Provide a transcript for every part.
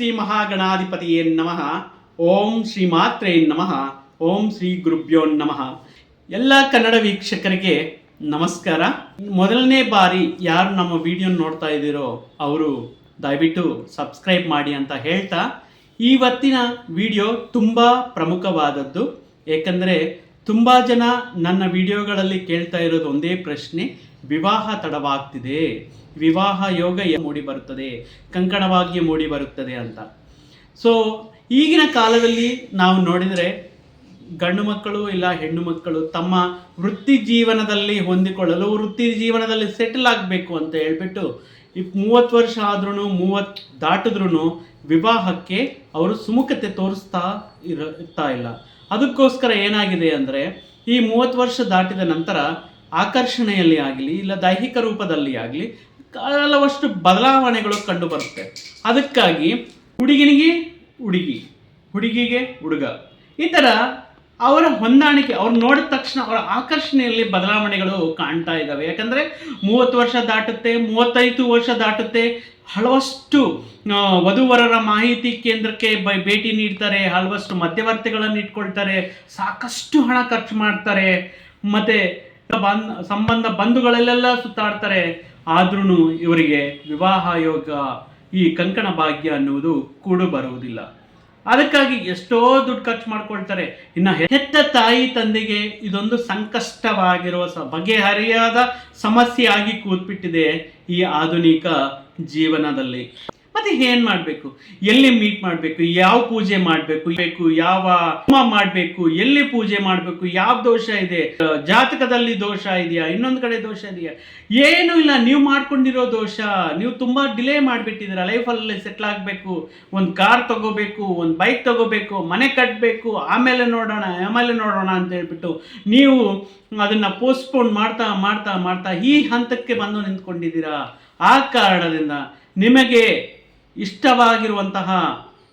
ಶ್ರೀ ಮಹಾಗಣಾಧಿಪತಿಯೇ ನಮಃ. ಓಂ ಶ್ರೀ ಮಾತ್ರೇ ನಮಃ. ಓಂ ಶ್ರೀ ಗುರುಭ್ಯೋ ನಮಃ. ಎಲ್ಲ ಕನ್ನಡ ವೀಕ್ಷಕರಿಗೆ ನಮಸ್ಕಾರ. ಮೊದಲನೇ ಬಾರಿ ಯಾರು ನಮ್ಮ ವಿಡಿಯೋ ನೋಡ್ತಾ ಇದ್ದೀರೋ ಅವರು ದಯವಿಟ್ಟು ಸಬ್ಸ್ಕ್ರೈಬ್ ಮಾಡಿ ಅಂತ ಹೇಳ್ತಾ ಇವತ್ತಿನ ವಿಡಿಯೋ ತುಂಬ ಪ್ರಮುಖವಾದದ್ದು. ಏಕೆಂದರೆ ತುಂಬ ಜನ ನನ್ನ ವಿಡಿಯೋಗಳಲ್ಲಿ ಕೇಳ್ತಾ ಇರೋದು ಒಂದೇ ಪ್ರಶ್ನೆ. ವಿವಾಹ ತಡವಾಗ್ತಿದೆ. ವಿವಾಹ ಯೋಗ ಮೂಡಿ ಬರುತ್ತದೆ. ಕಂಕಣವಾಗಿ ಮೂಡಿ ಬರುತ್ತದೆ ಅಂತ. ಸೊ ಈಗಿನ ಕಾಲದಲ್ಲಿ ನಾವು ನೋಡಿದರೆ ಗಂಡು ಮಕ್ಕಳು ಇಲ್ಲ ಹೆಣ್ಣು ಮಕ್ಕಳು ತಮ್ಮ ವೃತ್ತಿ ಜೀವನದಲ್ಲಿ ಹೊಂದಿಕೊಳ್ಳಲು ವೃತ್ತಿ ಜೀವನದಲ್ಲಿ ಸೆಟಲ್ ಆಗಬೇಕು ಅಂತ ಹೇಳ್ಬಿಟ್ಟು ಮೂವತ್ತು ವರ್ಷ ಆದ್ರೂ ಮೂವತ್ತು ದಾಟಿದ್ರೂ ವಿವಾಹಕ್ಕೆ ಅವರು ಸುಮುಖತೆ ತೋರಿಸ್ತಾ ಇರ, ಇರ್ತಾ ಇಲ್ಲ. ಅದಕ್ಕೋಸ್ಕರ ಏನಾಗಿದೆ ಅಂದರೆ ಈ ಮೂವತ್ತು ವರ್ಷ ದಾಟಿದ ನಂತರ ಆಕರ್ಷಣೆಯಲ್ಲಿ ಆಗಲಿ, ಇಲ್ಲ ದೈಹಿಕ ರೂಪದಲ್ಲಿ ಆಗಲಿ, ಕೆಲವಷ್ಟು ಬದಲಾವಣೆಗಳು ಕಂಡು ಬರುತ್ತೆ ಅದಕ್ಕಾಗಿ ಹುಡುಗಿನಿಗೆ ಹುಡುಗಿ, ಹುಡುಗಿಗೆ ಹುಡುಗ. ಈ ಥರ ಅವರ ಹೊಂದಾಣಿಕೆ, ಅವ್ರು ನೋಡಿದ ತಕ್ಷಣ ಅವರ ಆಕರ್ಷಣೆಯಲ್ಲಿ ಬದಲಾವಣೆಗಳು ಕಾಣ್ತಾ ಇದ್ದಾವೆ ಯಾಕಂದರೆ ಮೂವತ್ತು ವರ್ಷ ದಾಟುತ್ತೆ, ಮೂವತ್ತೈದು ವರ್ಷ ದಾಟುತ್ತೆ ಹಲವಷ್ಟು ವಧುವರರ ಮಾಹಿತಿ ಕೇಂದ್ರಕ್ಕೆ ಭೇಟಿ ನೀಡ್ತಾರೆ ಹಲವಷ್ಟು ಮಧ್ಯವರ್ತಿಗಳನ್ನು ಇಟ್ಕೊಳ್ತಾರೆ, ಸಾಕಷ್ಟು ಹಣ ಖರ್ಚು ಮಾಡ್ತಾರೆ. ಮತ್ತು ಸಂಬಂಧ ಬಂಧುಗಳಲ್ಲೆಲ್ಲ ಸುತ್ತಾಡ್ತಾರೆ. ಆದ್ರೂ ಇವರಿಗೆ ವಿವಾಹ ಯೋಗ ಈ ಕಂಕಣ ಭಾಗ್ಯ ಅನ್ನುವುದು ಕೂಡು ಬರುವುದಿಲ್ಲ. ಅದಕ್ಕಾಗಿ ಎಷ್ಟೋ ದುಡ್ಡು ಖರ್ಚು ಮಾಡ್ಕೊಳ್ತಾರೆ. ಇನ್ನು ಹೆತ್ತ ತಾಯಿ ತಂದೆಗೆ ಇದೊಂದು ಸಂಕಷ್ಟವಾಗಿರುವ ಬಗೆಹರಿಯಾದ ಸಮಸ್ಯೆ ಆಗಿ ಕೂತ್ಬಿಟ್ಟಿದೆ ಈ ಆಧುನಿಕ ಜೀವನದಲ್ಲಿ. ಮತ್ತೆ ಏನ್ ಮಾಡಬೇಕು? ಎಲ್ಲಿ ಮೀಟ್ ಮಾಡಬೇಕು? ಯಾವ ಪೂಜೆ ಮಾಡ್ಬೇಕು? ಬೇಕು, ಯಾವ ಹೋಮ ಮಾಡಬೇಕು? ಎಲ್ಲಿ ಪೂಜೆ ಮಾಡಬೇಕು? ಯಾವ ದೋಷ ಇದೆ? ಜಾತಕದಲ್ಲಿ ದೋಷ ಇದೆಯಾ? ಇನ್ನೊಂದು ಕಡೆ ದೋಷ ಇದೆಯಾ? ಏನು ಇಲ್ಲ, ನೀವು ಮಾಡ್ಕೊಂಡಿರೋ ದೋಷ. ನೀವು ತುಂಬಾ ಡಿಲೇ ಮಾಡಿಬಿಟ್ಟಿದ್ದೀರಾ. ಲೈಫಲ್ಲಿ ಸೆಟ್ಲ್ ಆಗಬೇಕು. ಒಂದು ಕಾರ್ ತಗೋಬೇಕು, ಒಂದು ಬೈಕ್ ತಗೋಬೇಕು, ಮನೆ ಕಟ್ಟಬೇಕು ಆಮೇಲೆ ನೋಡೋಣ ಆಮೇಲೆ ನೋಡೋಣ ಅಂತ ಹೇಳ್ಬಿಟ್ಟು ನೀವು ಅದನ್ನ ಪೋಸ್ಟ್ಪೋನ್ ಮಾಡ್ತಾ ಮಾಡ್ತಾ ಮಾಡ್ತಾ ಈ ಹಂತಕ್ಕೆ ಬಂದು ನಿಂತ್ಕೊಂಡಿದ್ದೀರಾ? ಆ ಕಾರಣದಿಂದ ನಿಮಗೆ ಇಷ್ಟವಾಗಿರುವಂತಹ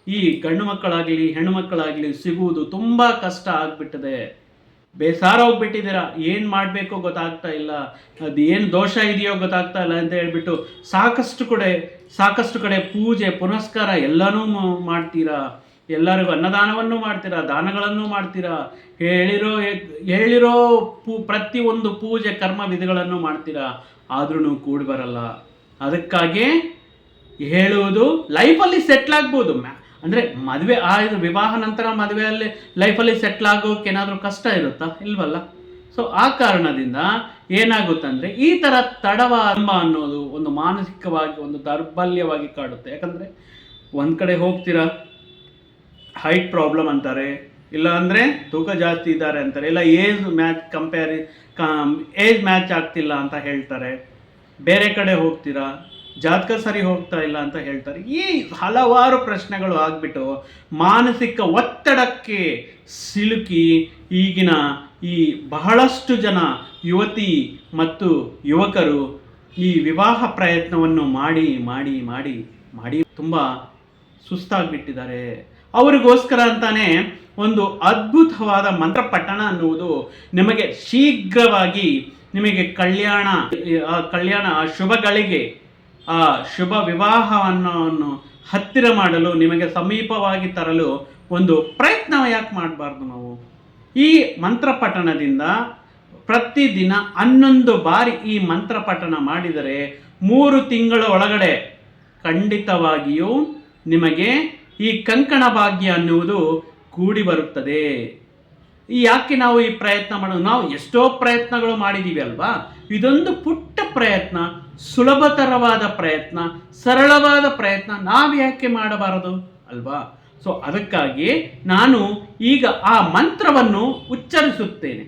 ಈ ಗಂಡು ಮಕ್ಕಳಾಗಲಿ, ಹೆಣ್ಣು ಮಕ್ಕಳಾಗಲಿ ಸಿಗುವುದು ತುಂಬ ಕಷ್ಟ ಆಗಿಬಿಟ್ಟಿದೆ. ಬೇಸಾರ ಹೋಗ್ಬಿಟ್ಟಿದ್ದೀರಾ ಏನು ಮಾಡಬೇಕು ಗೊತ್ತಾಗ್ತಾ ಇಲ್ಲ. ಅದು ಏನು ದೋಷ ಇದೆಯೋ ಗೊತ್ತಾಗ್ತಾ ಇಲ್ಲ ಅಂತ ಹೇಳ್ಬಿಟ್ಟು ಸಾಕಷ್ಟು ಕಡೆ ಸಾಕಷ್ಟು ಕಡೆ ಪೂಜೆ, ಪುನಸ್ಕಾರ ಎಲ್ಲನೂ ಮಾಡ್ತೀರಾ? ಎಲ್ಲರಿಗೂ ಅನ್ನದಾನವನ್ನು ಮಾಡ್ತೀರಾ? ದಾನಗಳನ್ನು ಮಾಡ್ತೀರಾ? ಹೇಳಿರೋ ಹೇಳಿರೋ ಪೂ ಒಂದು ಪೂಜೆ ಕರ್ಮ ವಿಧಿಗಳನ್ನು ಮಾಡ್ತೀರಾ? ಆದ್ರೂ ಕೂಡಿ ಬರಲ್ಲ. ಅದಕ್ಕಾಗಿ ಹೇಳುವುದು ಲೈಫಲ್ಲಿ ಸೆಟ್ಲ್ ಆಗ್ಬೋದು ಮ್ಯಾ. ಅಂದರೆ ಮದುವೆ ಆ ಇದು ವಿವಾಹ ನಂತರ ಮದುವೆಯಲ್ಲಿ ಲೈಫಲ್ಲಿ ಸೆಟ್ಲ್ ಆಗೋಕೆ ಏನಾದರೂ ಕಷ್ಟ ಇರುತ್ತಾ? ಇಲ್ವಲ್ಲ? ಸೊ ಆ ಕಾರಣದಿಂದ ಏನಾಗುತ್ತಂದರೆ ಈ ಥರ ಅಂಬ ಅನ್ನೋದು ಒಂದು ಮಾನಸಿಕವಾಗಿ ಒಂದು ದೌರ್ಬಲ್ಯವಾಗಿ ಕಾಡುತ್ತೆ. ಯಾಕಂದರೆ ಒಂದು ಕಡೆ ಹೋಗ್ತೀರಾ? ಹೈಟ್ ಪ್ರಾಬ್ಲಮ್ ಅಂತಾರೆ. ಇಲ್ಲ ಅಂದರೆ ತೂಕ ಜಾಸ್ತಿ ಇದ್ದಾರೆ ಅಂತಾರೆ. ಇಲ್ಲ ಏಜ್ ಮ್ಯಾಚ್ ಕಂಪೇರಿ ಏಜ್ ಮ್ಯಾಚ್ ಆಗ್ತಿಲ್ಲ ಅಂತ ಹೇಳ್ತಾರೆ. ಬೇರೆ ಕಡೆ ಹೋಗ್ತೀರಾ? ಜಾತಕ ಸರಿ ಹೋಗ್ತಾ ಇಲ್ಲ ಅಂತ ಹೇಳ್ತಾರೆ. ಈ ಹಲವಾರು ಪ್ರಶ್ನೆಗಳು ಆಗ್ಬಿಟ್ಟು ಮಾನಸಿಕ ಒತ್ತಡಕ್ಕೆ ಸಿಲುಕಿ ಈಗಿನ ಈ ಬಹಳಷ್ಟು ಜನ ಯುವತಿ ಮತ್ತು ಯುವಕರು ಈ ವಿವಾಹ ಪ್ರಯತ್ನವನ್ನು ಮಾಡಿ ಮಾಡಿ ಮಾಡಿ ಮಾಡಿ ತುಂಬ ಸುಸ್ತಾಗ್ಬಿಟ್ಟಿದ್ದಾರೆ. ಅವರಿಗೋಸ್ಕರ ಅಂತಾನೆ ಒಂದು ಅದ್ಭುತವಾದ ಮಂತ್ರ ಪಠಣ ಅನ್ನುವುದು ನಿಮಗೆ ಶೀಘ್ರವಾಗಿ ನಿಮಗೆ ಕಲ್ಯಾಣ ಕಲ್ಯಾಣ, ಆ ಶುಭಗಳಿಗೆ ಆ ಶುಭ ವಿವಾಹವನ್ನು ಹತ್ತಿರ ಮಾಡಲು, ನಿಮಗೆ ಸಮೀಪವಾಗಿ ತರಲು ಒಂದು ಪ್ರಯತ್ನ ಯಾಕೆ ಮಾಡಬಾರ್ದು ನಾವು? ಈ ಮಂತ್ರ ಪಠಣದಿಂದ ಪ್ರತಿದಿನ ಹನ್ನೊಂದು ಬಾರಿ ಈ ಮಂತ್ರ ಪಠಣ ಮಾಡಿದರೆ ಮೂರು ತಿಂಗಳ ಒಳಗಡೆ ಖಂಡಿತವಾಗಿಯೂ ನಿಮಗೆ ಈ ಕಂಕಣ ಭಾಗ್ಯ ಅನ್ನುವುದು ಕೂಡಿ ಬರುತ್ತದೆ. ಯಾಕೆ ನಾವು ಈ ಪ್ರಯತ್ನ ಮಾಡೋದು? ನಾವು ಎಷ್ಟೋ ಪ್ರಯತ್ನಗಳು ಮಾಡಿದ್ದೀವಿ ಅಲ್ವಾ? ಇದೊಂದು ಪುಟ್ಟ ಪ್ರಯತ್ನ, ಸುಲಭತರವಾದ ಪ್ರಯತ್ನ, ಸರಳವಾದ ಪ್ರಯತ್ನ ನಾವು ಯಾಕೆ ಮಾಡಬಾರದು ಅಲ್ವಾ? ಸೊ ಅದಕ್ಕಾಗಿ ನಾನು ಈಗ ಆ ಮಂತ್ರವನ್ನು ಉಚ್ಚರಿಸುತ್ತೇನೆ.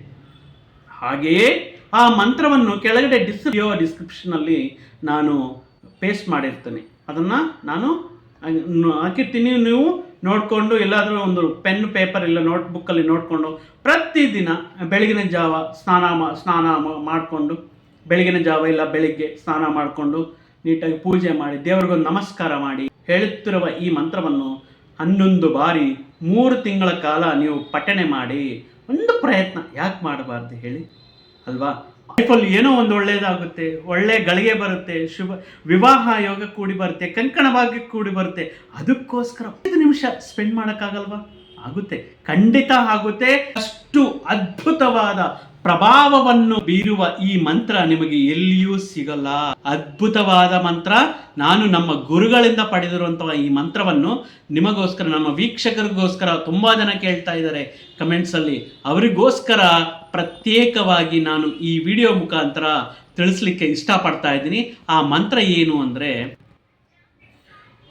ಹಾಗೆಯೇ ಆ ಮಂತ್ರವನ್ನು ಕೆಳಗಡೆ ಡಿಸ್ ಡಿಸ್ಕ್ರಿಪ್ಷನಲ್ಲಿ ನಾನು ಪೇಸ್ಟ್ ಮಾಡಿರ್ತೇನೆ. ಅದನ್ನು ನಾನು ಹಾಕಿರ್ತೀನಿ ನೀವು ನೋಡಿಕೊಂಡು ಎಲ್ಲಾದರೂ ಒಂದು ಪೆನ್ ಪೇಪರ್ ಇಲ್ಲ ನೋಟ್ಬುಕ್ಕಲ್ಲಿ ನೋಡಿಕೊಂಡು ಪ್ರತಿದಿನ ಬೆಳಗಿನ ಜಾವ ಸ್ನಾನ ಮಾ, ಸ್ನಾನ ಮಾಡಿಕೊಂಡು ಬೆಳಗಿನ ಜಾವ ಇಲ್ಲ ಬೆಳಿಗ್ಗೆ ಸ್ನಾನ ಮಾಡಿಕೊಂಡು ನೀಟಾಗಿ ಪೂಜೆ ಮಾಡಿ ದೇವರಿಗೊಂದು ನಮಸ್ಕಾರ ಮಾಡಿ ಹೇಳುತ್ತಿರುವ ಈ ಮಂತ್ರವನ್ನು ಹನ್ನೊಂದು ಬಾರಿ ಮೂರು ತಿಂಗಳ ಕಾಲ ನೀವು ಪಠಣೆ ಮಾಡಿ ಒಂದು ಪ್ರಯತ್ನ ಯಾಕೆ ಮಾಡಬಾರ್ದು ಹೇಳಿ? ಅಲ್ವಾ? ಲೈಫಲ್ಲಿ ಏನೋ ಒಂದು ಒಳ್ಳೆಯದಾಗುತ್ತೆ ಒಳ್ಳೆ ಗಳಿಗೆ ಬರುತ್ತೆ, ಶುಭ, ವಿವಾಹ ಯೋಗ ಕೂಡಿ ಬರುತ್ತೆ, ಕಂಕಣ ಭಾಗ್ಯ ಕೂಡಿ ಬರುತ್ತೆ, ಅದಕ್ಕೋಸ್ಕರ ಐದು ನಿಮಿಷ ಸ್ಪೆಂಡ್ ಮಾಡೋಕ್ಕಾಗಲ್ವಾ? ಆಗುತ್ತೆ, ಖಂಡಿತ ಆಗುತ್ತೆ. ಅಷ್ಟು ಅದ್ಭುತವಾದ ಪ್ರಭಾವವನ್ನು ಬೀರುವ ಈ ಮಂತ್ರ ನಿಮಗೆ ಎಲ್ಲಿಯೂ ಸಿಗಲ್ಲ. ಅದ್ಭುತವಾದ ಮಂತ್ರ. ನಾನು ನಮ್ಮ ಗುರುಗಳಿಂದ ಪಡೆದಿರುವಂತಹ ಈ ಮಂತ್ರವನ್ನು ನಿಮಗೋಸ್ಕರ, ನಮ್ಮ ವೀಕ್ಷಕರಿಗೋಸ್ಕರ ತುಂಬಾ ಜನ ಕೇಳ್ತಾ ಇದ್ದಾರೆ ಕಮೆಂಟ್ಸ್ ಅಲ್ಲಿ. ಅವರಿಗೋಸ್ಕರ ಪ್ರತ್ಯೇಕವಾಗಿ ನಾನು ಈ ವಿಡಿಯೋ ಮುಖಾಂತರ ತಿಳಿಸ್ಲಿಕ್ಕೆ ಇಷ್ಟಪಡ್ತಾ ಇದ್ದೀನಿ. ಆ ಮಂತ್ರ ಏನು ಅಂದ್ರೆ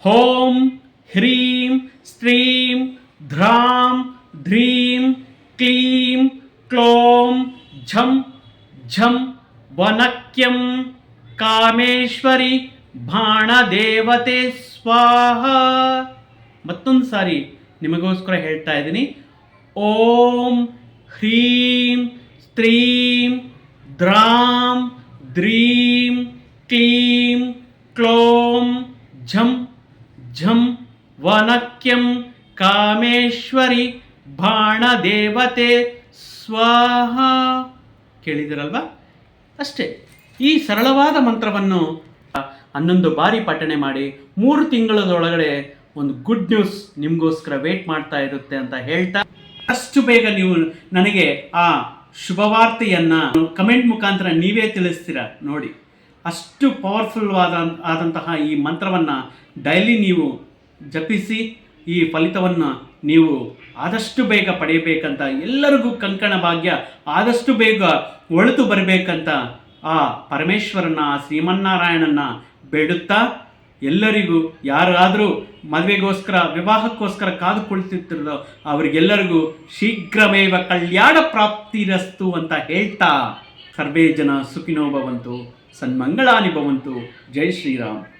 ಹೋಂ ಹ್ರೀಂ ಸ್ತ್ರೀಂ ಧ್ರಾಂ ಧ್ರೀಂ ಕ್ಲೀಂ ಕ್ಲೋಂ ಝಂ ಝಂ, ವನಕ್ಯಂ, ಕಾಮೇಶ್ವರಿ ಬಾಣದೇವತೆ ಸ್ವಾಹ. ಮತ್ತೊಂದು ಸಾರಿ ನಿಮಗೋಸ್ಕರ ಹೇಳ್ತಾ ಇದ್ದೀನಿ. ಓಂ ಹ್ರೀಂ ಸ್ತ್ರೀಂ ದ್ರಾಂ ದ್ರೀಂ ಕ್ಲೀಂ ಕ್ಲೋಂ ಝಂ ಝಂ, ವನಕ್ಯಂ, ಕಾಮೇಶ್ವರಿ ಬಾಣದೇವತೆ ಸ್ವಾಹ. ಕೇಳಿದಿರಲ್ವಾ? ಅಷ್ಟೇ. ಈ ಸರಳವಾದ ಮಂತ್ರವನ್ನು ಹನ್ನೊಂದು ಬಾರಿ ಪಠಣೆ ಮಾಡಿ ಮೂರು ತಿಂಗಳದೊಳಗಡೆ ಒಂದು ಗುಡ್ ನ್ಯೂಸ್ ನಿಮಗೋಸ್ಕರ ವೇಟ್ ಮಾಡ್ತಾ ಇರುತ್ತೆ ಅಂತ ಹೇಳ್ತಾ ಅಷ್ಟು ಬೇಗ ನೀವು ನನಗೆ ಆ ಶುಭವಾರ್ತೆಯನ್ನ ಕಮೆಂಟ್ ಮುಖಾಂತರ ನೀವೇ ತಿಳಿಸ್ತೀರಾ? ನೋಡಿ. ಅಷ್ಟು ಪವರ್ಫುಲ್ ಆದ ಆದಂತಹ ಈ ಮಂತ್ರವನ್ನು ಡೈಲಿ ನೀವು ಜಪಿಸಿ ಈ ಫಲಿತವನ್ನು ನೀವು ಆದಷ್ಟು ಬೇಗ ಪಡೆಯಬೇಕಂತ ಎಲ್ಲರಿಗೂ ಕಂಕಣ ಭಾಗ್ಯ, ಆದಷ್ಟು ಬೇಗ ಒಳಿತು ಬರಬೇಕಂತ ಆ ಪರಮೇಶ್ವರನ ಶ್ರೀಮನ್ನಾರಾಯಣನ ಬೇಡುತ್ತಾ ಎಲ್ಲರಿಗೂ ಯಾರಾದರೂ ಮದುವೆಗೋಸ್ಕರ, ವಿವಾಹಕ್ಕೋಸ್ಕರ ಕಾದು ಕುಳಿತಿರ್ತಿರೋ ಅವರಿಗೆಲ್ಲರಿಗೂ ಶೀಘ್ರಮೇವ ಕಲ್ಯಾಣ ಪ್ರಾಪ್ತಿರಸ್ತು ಅಂತ ಹೇಳ್ತಾ ಸರ್ವೇ ಜನ ಸುಖಿನೋ ಭವಂತು, ಸನ್ಮಂಗಳಾನಿ ಭವಂತು. ಜೈ ಶ್ರೀರಾಮ್.